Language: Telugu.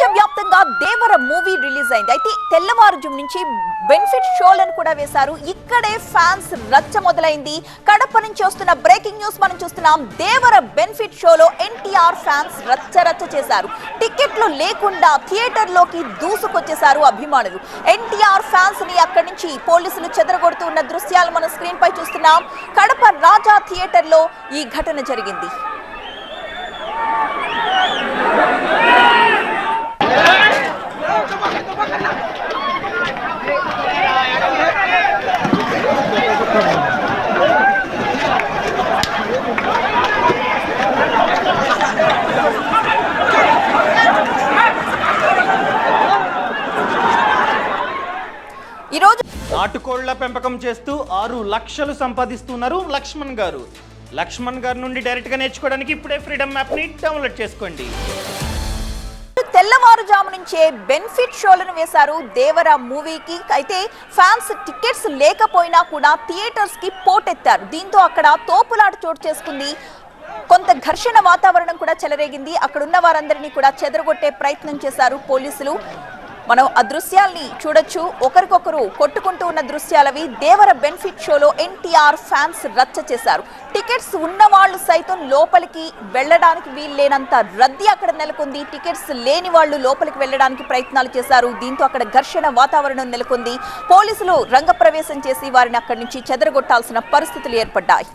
ప్రపంచవ్యాప్తంగా దేవర మూవీ రిలీజ్ అయింది అయితే తెల్లవారుజం నుంచి బెనిఫిట్ షోలను కూడా వేశారు. ఇక్కడే ఫ్యాన్స్ రచ్చ మొదలైంది. కడప నుంచి వస్తున్న బ్రేకింగ్ న్యూస్ మనం చూస్తున్నాం. దేవర బెనిఫిట్ షోలో ఎన్టీఆర్ ఫ్యాన్స్ రచ్చ రచ్చ చేశారు. టికెట్లు లేకుండా థియేటర్లోకి దూసుకొచ్చేశారు అభిమానులు. ఎన్టీఆర్ ఫ్యాన్స్ని అక్కడి నుంచి పోలీసులు చెదరగొడుతూ ఉన్న దృశ్యాలు మనం స్క్రీన్ పై చూస్తున్నాం. కడప రాజా థియేటర్లో ఈ ఘటన జరిగింది. నాటుకోళ్ళ పెంపకం చేస్తూ ఆరు లక్షలు సంపాదిస్తున్నారు లక్ష్మణ్ గారు. లక్ష్మణ్ గారి నుండి డైరెక్ట్గా నేర్చుకోవడానికి ఇప్పుడే ఫ్రీడమ్ యాప్ని డౌన్లోడ్ చేసుకోండి. తెల్లవారుజాము నుంచే బెనిఫిట్ షోలను వేశారు దేవర మూవీకి అయితే ఫ్యాన్స్ టికెట్స్ లేకపోయినా కూడా థియేటర్స్కి పోటెత్తారు. దీంతో అక్కడ తోపులాట చోటు చేసుకుంది. కొంత ఘర్షణ వాతావరణం కూడా చెలరేగింది. అక్కడ ఉన్న వారందరినీ కూడా చెదరగొట్టే ప్రయత్నం చేశారు పోలీసులు. మనం ఆ దృశ్యాల్ని చూడొచ్చు ఒకరికొకరు కొట్టుకుంటూ ఉన్న దృశ్యాలవి దేవర బెనిఫిట్ షోలో ఎన్టీఆర్ ఫ్యాన్స్ రచ్చ చేశారు టికెట్స్ ఉన్న వాళ్ళు సైతం లోపలికి వెళ్ళడానికి వీల్లేనంత రద్దీ అక్కడ నెలకొంది టికెట్స్ లేని వాళ్ళు లోపలికి వెళ్ళడానికి ప్రయత్నాలు చేశారు దీంతో అక్కడ ఘర్షణ వాతావరణం నెలకొంది పోలీసులు రంగప్రవేశం చేసి వారిని అక్కడి నుంచి చెదరగొట్టాల్సిన పరిస్థితులు ఏర్పడ్డాయి